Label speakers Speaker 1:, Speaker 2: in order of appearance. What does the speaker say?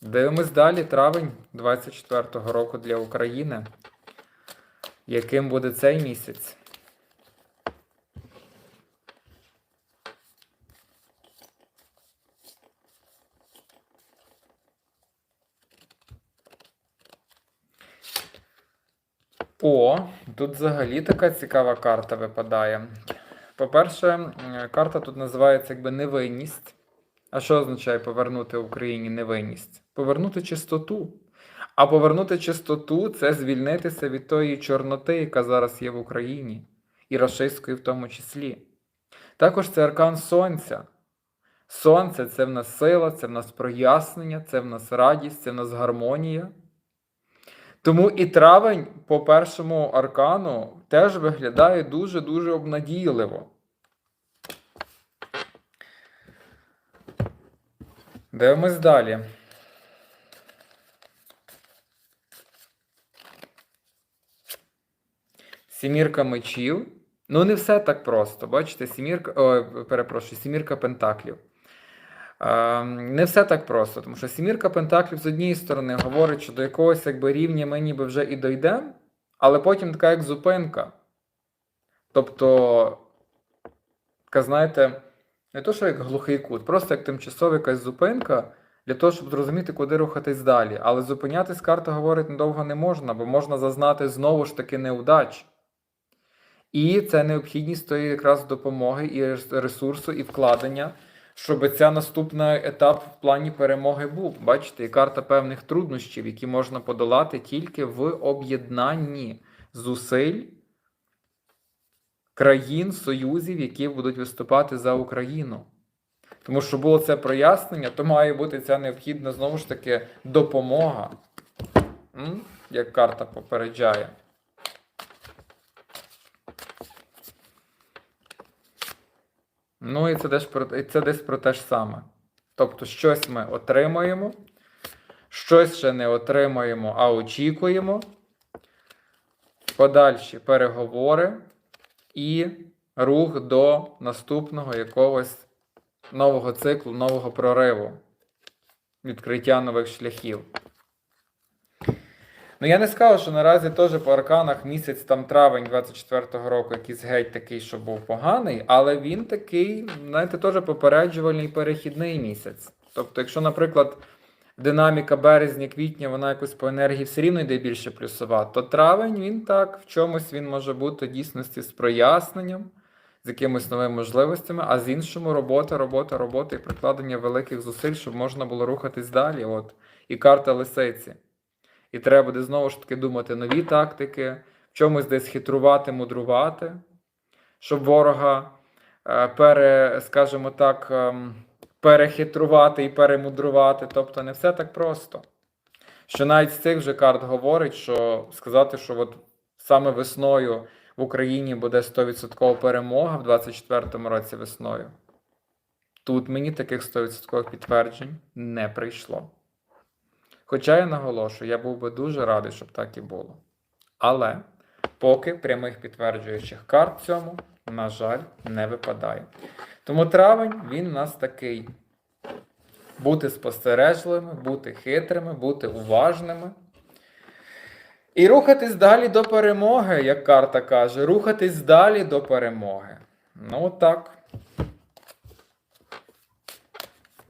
Speaker 1: Дивимось далі, травень 24-го року для України. Яким буде цей місяць? О, тут взагалі така цікава карта випадає. По-перше, карта тут називається якби невинність. А що означає повернути Україні невинність? Повернути чистоту. А повернути чистоту це звільнитися від тої чорноти, яка зараз є в Україні, і рашистської в тому числі. Також це аркан Сонця. Сонце це в нас сила, це в нас прояснення, це в нас радість, це в нас гармонія. Тому і травень по першому аркану теж виглядає дуже-дуже обнадійливо. Дивимось далі. Сімірка мечів. Ну, не все так просто. Бачите, сімірка, о, перепрошую, сімірка пентаклів. Е, не все так просто, тому що сімірка пентаклів з однієї сторони говорить, що до якогось якби, рівня ми ніби вже і дійдемо, але потім така як зупинка. Тобто, така, знаєте, не то, що як глухий кут, просто як тимчасова якась зупинка для того, щоб зрозуміти, куди рухатись далі. Але зупинятись карта говорить надовго не можна, бо можна зазнати знову ж таки неудач. І це необхідність тої якраз допомоги і ресурсу, і вкладення, щоб ця наступний етап в плані перемоги був. Бачите, і карта певних труднощів, які можна подолати тільки в об'єднанні зусиль країн, союзів, які будуть виступати за Україну. Тому що було це прояснення, то має бути ця необхідна знову ж таки допомога, як карта попереджає. Ну і це десь про, і це десь про те ж саме. Тобто, щось ми отримаємо, щось ще не отримаємо, а очікуємо. Подальші переговори і рух до наступного якогось нового циклу, нового прориву, відкриття нових шляхів. Ну, я не скажу, що наразі теж по арканах місяць там травень 24-го року якийсь геть такий, що був поганий, але він такий, знаєте, теж попереджувальний перехідний місяць. Тобто, якщо, наприклад, динаміка березня-квітня, вона якось по енергії все рівно йде більше плюсова, то травень він так, в чомусь він може бути дійсності з проясненням, з якимись новими можливостями, а з іншому робота, робота, робота і прикладення великих зусиль, щоб можна було рухатись далі. От. І карта лисиці. І треба буде знову ж таки думати нові тактики, в чомусь десь хитрувати, мудрувати, щоб ворога, е, пере, скажімо так, ем, перехитрувати і перемудрувати. Тобто не все так просто. Що навіть з цих вже карт говорить, що сказати, що от саме весною в Україні буде 100% перемога в 24-му році весною. Тут мені таких 100% підтверджень не прийшло. Хоча я наголошую, я був би дуже радий, щоб так і було. Але поки прямих підтверджуючих карт цьому, на жаль, не випадає. Тому травень він у нас такий: бути спостережливими, бути хитрими, бути уважними. І рухатись далі до перемоги, як карта каже, рухатись далі до перемоги. Ну, так.